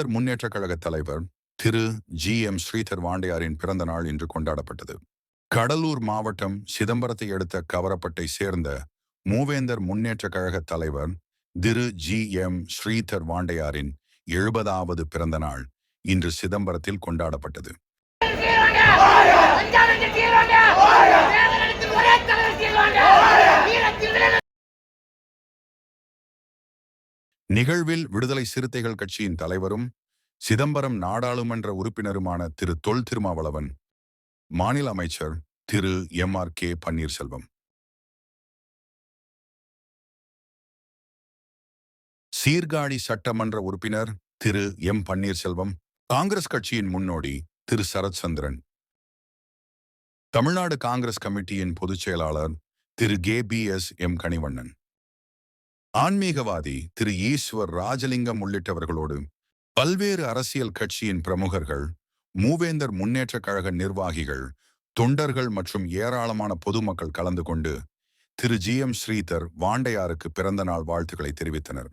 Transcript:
முன்னேற்ற கழக தலைவர் திரு. G. M. Sridhar வாண்டையாரின் பிறந்த நாள் இன்று கொண்டாடப்பட்டது. கடலூர் மாவட்டம் சிதம்பரத்தை அடுத்த கவரப்பட்டை சேர்ந்த மூவேந்தர் முன்னேற்ற கழக தலைவர் திரு. ஜி. எம். ஸ்ரீதர் வாண்டையாரின் எழுபதாவது பிறந்த நாள் இன்று சிதம்பரத்தில் கொண்டாடப்பட்டது. நிகழ்வில் விடுதலை சிறுத்தைகள் கட்சியின் தலைவரும் சிதம்பரம் நாடாளுமன்ற உறுப்பினருமான திரு. தொல் திருமாவளவன் மாநில அமைச்சர் திரு. M. R. K. Panneerselvam. Sirkazhi சட்டமன்ற உறுப்பினர் திரு. எம். பன்னீர்செல்வம் காங்கிரஸ் கட்சியின் முன்னோடி திரு. சரத்சந்திரன். தமிழ்நாடு காங்கிரஸ் கமிட்டியின் பொதுச் செயலாளர் திரு. K. P. S. M. Kanivannan. ஆன்மீகவாதி திரு ஈஸ்வர் ராஜலிங்கம் உள்ளிட்டவர்களோடு பல்வேறு அரசியல் கட்சியின் பிரமுகர்கள் மூவேந்தர் முன்னேற்றக் கழக நிர்வாகிகள் தொண்டர்கள் மற்றும் ஏராளமான பொதுமக்கள் கலந்து கொண்டு திரு ஜி எம் ஸ்ரீதர் வாண்டையாருக்கு பிறந்த நாள் வாழ்த்துக்களை தெரிவித்தனர்.